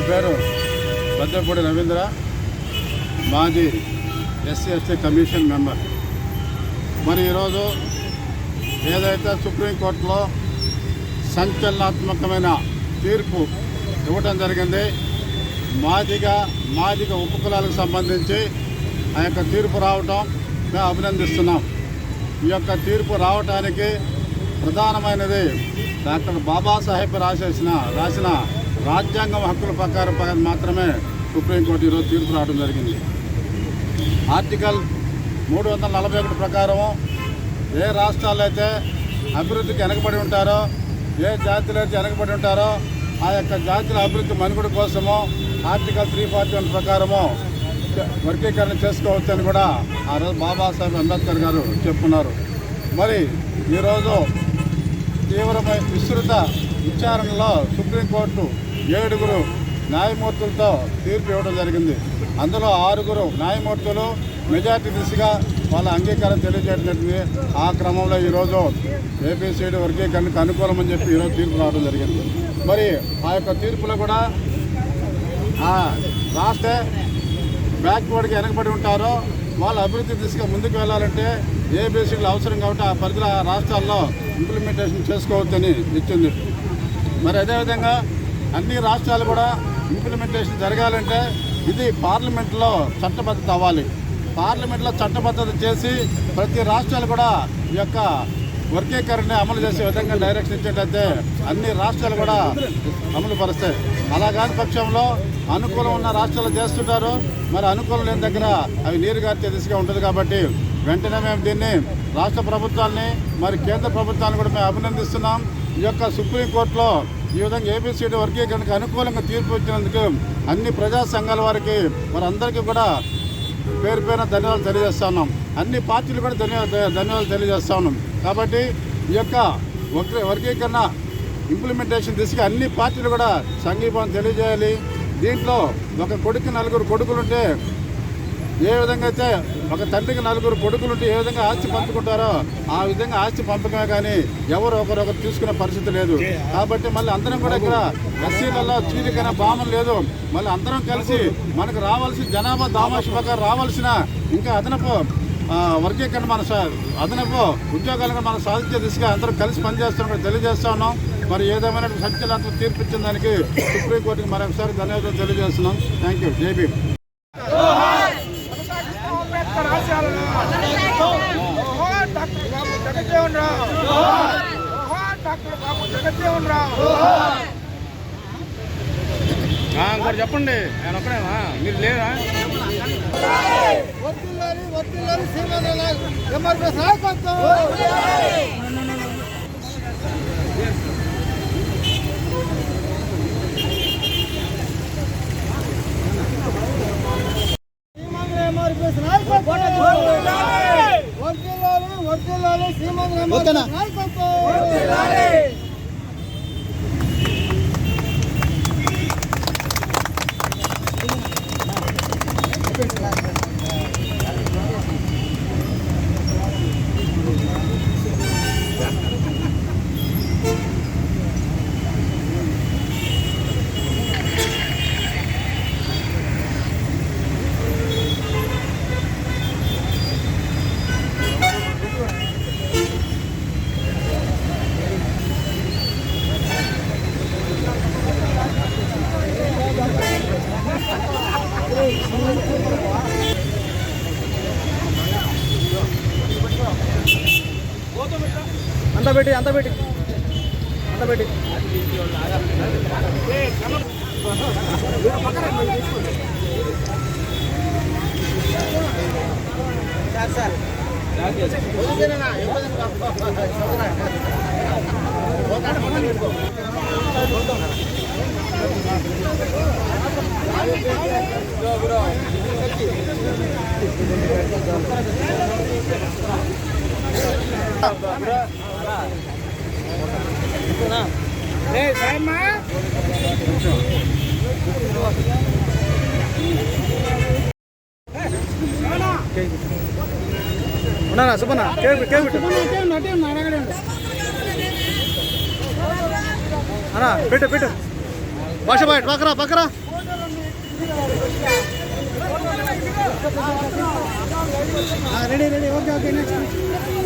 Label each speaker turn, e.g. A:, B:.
A: నా పేరు పెద్దపూడి రవీంద్ర మాజీ ఎస్సీ ఎస్టీ కమిషన్ మెంబర్. మరి ఈరోజు ఏదైతే సుప్రీంకోర్టులో సంచలనాత్మకమైన తీర్పు ఇవ్వటం జరిగింది మాదిగ మాదిగ ఉపకులాలకు సంబంధించి ఆ యొక్క తీర్పు రావటం మేము అభినందిస్తున్నాం. ఈ యొక్క తీర్పు రావటానికి ప్రధానమైనది డాక్టర్ బాబాసాహెబ్ రాసేసిన రాసిన రాజ్యాంగం హక్కుల ప్రకారం మాత్రమే సుప్రీంకోర్టు ఈరోజు తీర్పు రావడం జరిగింది. ఆర్టికల్ మూడు వందల నలభై ఒకటి ప్రకారం ఏ రాష్ట్రాలు అయితే అభివృద్ధికి వెనకబడి ఉంటారో ఏ జాతులు అయితే వెనకబడి ఉంటారో ఆ యొక్క జాతుల అభివృద్ధి మనుగడ కోసము ఆర్టికల్ త్రీ ఫార్టీ వన్ ప్రకారము వర్గీకరణ చేసుకోవచ్చని కూడా ఆ రోజు బాబాసాహెబ్ అంబేద్కర్ గారు చెప్పున్నారు. మరి ఈరోజు తీవ్రమైన విస్తృత విచారణలో సుప్రీంకోర్టు ఏడుగురు న్యాయమూర్తులతో తీర్పు ఇవ్వడం జరిగింది. అందులో ఆరుగురు న్యాయమూర్తులు మెజార్టీ దిశగా వాళ్ళ అంగీకారం తెలియజేయడం జరిగింది ఆ క్రమంలో ఈరోజు ఏపీసీడీ వర్గీకరణకు అనుకూలమని చెప్పి ఈరోజు తీర్పు రావడం జరిగింది. మరి ఆ యొక్క తీర్పులో కూడా రాష్ట్ర బ్యాక్వర్డ్కి వెనకబడి ఉంటారో వాళ్ళ అభివృద్ధి దిశగా ముందుకు వెళ్ళాలంటే ఏపీసీలు అవసరం కాబట్టి ఆ పరిధిలో రాష్ట్రాల్లో ఇంప్లిమెంటేషన్ చేసుకోవచ్చని ఇచ్చింది మరి అదేవిధంగా అన్ని రాష్ట్రాలు కూడా ఇంప్లిమెంటేషన్ జరగాలంటే ఇది పార్లమెంట్లో చట్టబద్ధత అవ్వాలి. పార్లమెంట్లో చట్టబద్ధత చేసి ప్రతి రాష్ట్రాలు కూడా ఈ యొక్క వర్గీకరణ అమలు చేసే విధంగా డైరెక్షన్ ఇచ్చేటైతే అన్ని రాష్ట్రాలు కూడా అమలు పరుస్తాయి. అలా కాని పక్షంలో అనుకూలం ఉన్న రాష్ట్రాలు చేస్తుంటారు. మరి అనుకూలం లేని దగ్గర అవి నీరుగార్చే దిశగా ఉంటుంది కాబట్టి వెంటనే మేము దీన్ని రాష్ట్ర ప్రభుత్వాన్ని మరి కేంద్ర ప్రభుత్వాన్ని కూడా మేము అభినందిస్తున్నాం. ఈ యొక్క సుప్రీంకోర్టులో ఈ విధంగా ఏబిసిడి వర్గీకరణకు అనుకూలంగా తీర్పు ఇచ్చినందుకు అన్ని ప్రజా సంఘాల వారికి మరి అందరికీ కూడా పేరు పేరున ధన్యవాదాలు తెలియజేస్తా ఉన్నాం. అన్ని పార్టీలు కూడా ధన్యవాదాలు ధన్యవాదాలు తెలియజేస్తా ఉన్నాం. కాబట్టి ఈ యొక్క వర్గీకరణ ఇంప్లిమెంటేషన్ దిశగా అన్ని పార్టీలు కూడా సంఘీభావం తెలియజేయాలి. దీంట్లో ఒక కొడుకు నలుగురు కొడుకులుంటే ఏ విధంగా అయితే ఒక తండ్రికి నలుగురు కొడుకులుంటే ఏ విధంగా ఆస్తి పంచుకుంటారో ఆ విధంగా ఆస్తి పంపకమే కానీ ఎవరు ఒకరొకరు తీసుకునే పరిస్థితి లేదు. కాబట్టి మళ్ళీ అందరం కూడా ఇక్కడ ఎస్సీలలో చీలికైన భావం లేదు. మళ్ళీ అందరం కలిసి మనకు రావాల్సిన జనాభా దామాషి ప్రకారం రావాల్సిన ఇంకా అదనపు వర్గీకరణ మన అదనపు ఉద్యోగాలను మనం సాధించే దిశగా అందరం కలిసి పనిచేస్తున్నాం తెలియజేస్తా ఉన్నాం. మరి ఏదేమైనా సంచలనాత్మక తీర్పు ఇచ్చిన దానికి సుప్రీంకోర్టుకి మరొకసారి ధన్యవాదాలు తెలియజేస్తున్నాం. Thank you JB Bhim
B: Ambedkar ఆశయాలను జోహార్ డాక్టర్ బాబు జగజ్జీవన్ రావు. జోహార్ డాక్టర్ బాబు జగజ్జీవన్ రావు.
A: ఇంకోటి చెప్పండి. నేను ఒక్కడేనా? మీరు లేరా?
B: సీమానాల ఎంఆర్పీఎస్ నాయకత్వం. వర్తిల్లాలి సీమాంధ్ర ఎంఆర్పీఎస్
C: అంత పెట్టి అంత పెట్టి. అంత పెట్టి. ఉన్నారా సుబ్బన్న? కేక్ కేక్ పెట్టు. అన్నా పెట్టు పెట్టు.
B: భాష బయట పక్కరా పక్కరా. Ready ready. Okay okay next